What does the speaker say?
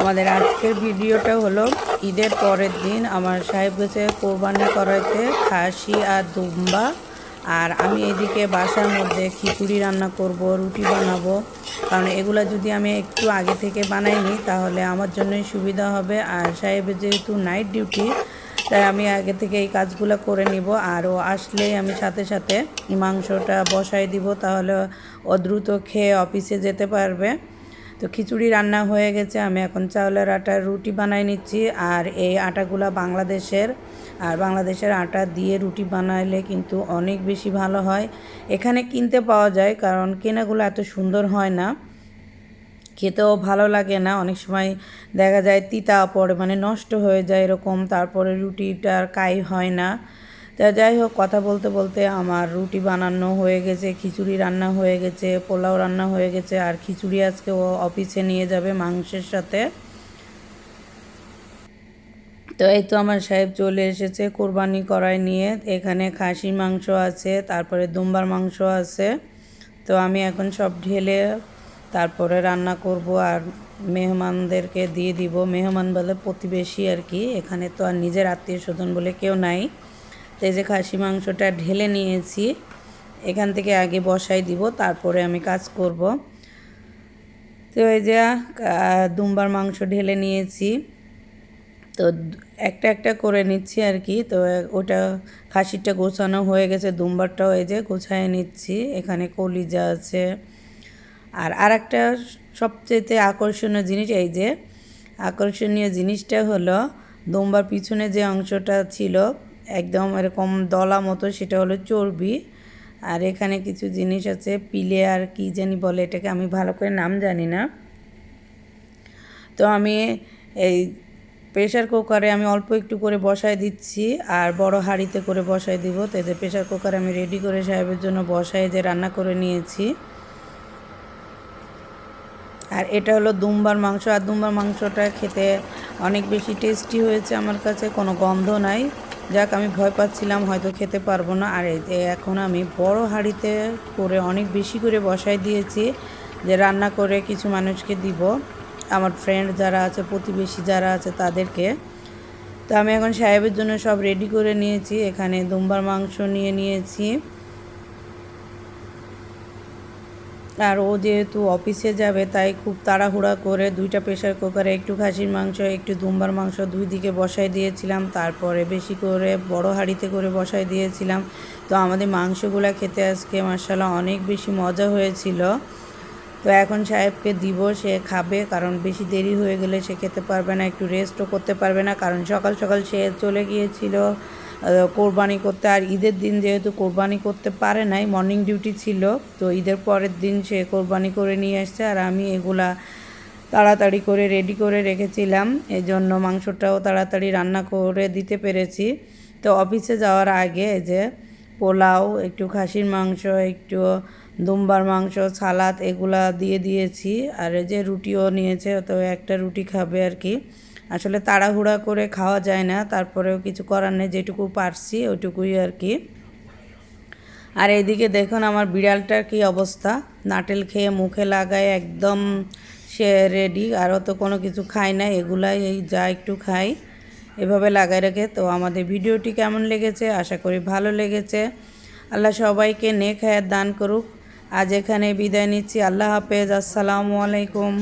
আমাদের আজকের ভিডিওটা হলো ঈদের পরের দিন আমার সাহেব গেছে কোরবানি করাইতে খাসি আর দুম্বা। আর আমি এদিকে বাসার মধ্যে খিচুড়ি রান্না করব, রুটি বানাবো। কারণ এগুলো যদি আমি একটু আগে থেকে বানাই নিই, তাহলে আমার জন্যই সুবিধা হবে। আর সাহেবের যেহেতু নাইট ডিউটি তাই আমি আগে থেকে এই কাজগুলো করে নিব। আর ও আসলেই আমি সাথে সাথে মাংসটা বসাই দিব, তাহলে ও দ্রুত খেয়ে অফিসে যেতে পারবে। তো খিচুড়ি রান্না হয়ে গেছে। আমি এখন চাউলের আটার রুটি বানাই নিচ্ছি আর এই আটাগুলা বাংলাদেশের, আর বাংলাদেশের আটা দিয়ে রুটি বানাইলে কিন্তু অনেক বেশি ভালো হয়। এখানে কিনতে পাওয়া যায় কারণ কেনাগুলো এত সুন্দর হয় না। খেতেও ভালো লাগে না। অনেক সময় দেখা যায় তিতা পড়ে মানে নষ্ট হয়ে যায় এরকম। তারপরে রুটিটার কাই হয় না। তা যাই হোক, কথা বলতে বলতে আমার রুটি বানানো হয়ে গেছে, খিচুড়ি রান্না হয়ে গেছে, পোলাও রান্না হয়ে গেছে, আর খিচুড়ি আজকে ও অফিসে নিয়ে যাবে মাংসের সাথে। তো এই তো আমার সাহেব চলে এসেছে কোরবানি করায় নিয়ে। এখানে খাসির মাংস আছে, তারপরে দুম্বার মাংস আছে। তো আমি এখন সব ঢেলে তারপরে রান্না করব আর মেহমানদেরকে দিয়ে দিব। মেহমান বলে প্রতিবেশী আর কি, এখানে তো আর নিজের আত্মীয় স্বজন বলে কেউ নাই। তো এই যে খাসি মাংসটা ঢেলে নিয়েছি, এখান থেকে আগে বসাই দিব, তারপরে আমি কাজ করব। তো এই যে দুম্বার মাংস ঢেলে নিয়েছি, তো একটা একটা করে নিচ্ছি আর কি। তো ওটা খাসিটা গোছানো হয়ে গেছে, দুম্বারটাও এই যে গোছায় নিচ্ছি, এখানে কলিজা আছে। আর আর একটা সবচেয়ে আকর্ষণীয় জিনিস এই যে, আকর্ষণীয় জিনিসটা হলো, দুম্বার পিছনে যে অংশটা ছিল একদম এরকম দলা মতো, সেটা হলো চর্বি। আর এখানে কিছু জিনিস আছে, পিলে আর কি জানি বলে, এটাকে আমি ভালো করে নাম জানি না। তো আমি এই প্রেশার কুকারে আমি অল্প একটু করে বসাই দিচ্ছি, আর বড় হাঁড়িতে করে বসাই দিব। তো এদের প্রেশার কুকার আমি রেডি করে সাহেবের জন্য বসাই যে রান্না করে নিয়েছি। আর এটা হলো দুম্বার মাংস, আর দুম্বার মাংসটা খেতে অনেক বেশি টেস্টি হয়েছে আমার কাছে, কোনো গন্ধ নাই। যাক, আমি ভয় পাচ্ছিলাম, হয়তো খেতে পারব না। আর এখন আমি বড় হাঁড়িতে করে অনেক বেশি করে বসাই দিয়েছি যে রান্না করে কিছু মানুষকে দিব। আমার ফ্রেন্ড যারা আছে, প্রতিবেশী যারা আছে তাদেরকে। তো আমি এখন সাহেবের জন্য সব রেডি করে নিয়েছি। এখানে দুম্বার মাংস নিয়ে নিয়েছি। আর ও যেহেতু অফিসে যাবে, তাই খুব তাড়াহুড়া করে দুইটা প্রেশার কুকারে একটু খাসির মাংস, একটু দুম্বার মাংস দুই দিকে বসাই দিয়েছিলাম। তারপরে বেশি করে বড় হাঁড়িতে করে বসাই দিয়েছিলাম। তো আমাদের মাংসগুলো খেতে আজকে মার্শাল্লাহ অনেক বেশি মজা হয়েছিল। তো এখন সাহেবকে দিব, সে খাবে, কারণ বেশি দেরি হয়ে গেলে সে খেতে পারবে না, একটু রেস্টও করতে পারবে না। কারণ সকাল সকাল সে চলে গিয়েছিল। কোরবানি করতে। আর ঈদের দিন যেহেতু কোরবানি করতে পারে নাই মর্নিং ডিউটি ছিল, তো ঈদের পরের দিন সে কোরবানি করে নিয়ে আসছে আর আমি এগুলা তাড়াতাড়ি করে রেডি করে রেখেছিলাম এই জন্য মাংসটাও তাড়াতাড়ি রান্না করে দিতে পেরেছি। তো অফিসে যাওয়ার আগে যে পোলাও, একটু খাসির মাংস, একটু দুম্বার মাংস, সালাদ এগুলা দিয়ে দিয়েছি। আর যে রুটিও নিয়েছে, তো একটা রুটি খাবে আর কি। আসলে তাড়াহুড়া করে খাওয়া যায় না, তারপরেও কিছু করার নেই, যেটুকু পারছি ওইটুকুই আর কি। আর এইদিকে দেখুন আমার বিড়ালটার কি অবস্থা। নাটেল খেয়ে মুখে লাগায় একদম সে রেডি আরও তো কোনো কিছু খায় না, এগুলাই এই যা একটু খাই, এভাবে লাগাই রেখে। তো আমাদের ভিডিওটি কেমন লেগেছে? আশা করি ভালো লেগেছে। আল্লাহ সবাইকে নেক হায়াত দান করুক। আজ এখানে বিদায় নিচ্ছি। আল্লাহ হাফেজ। আসসালামু আলাইকুম।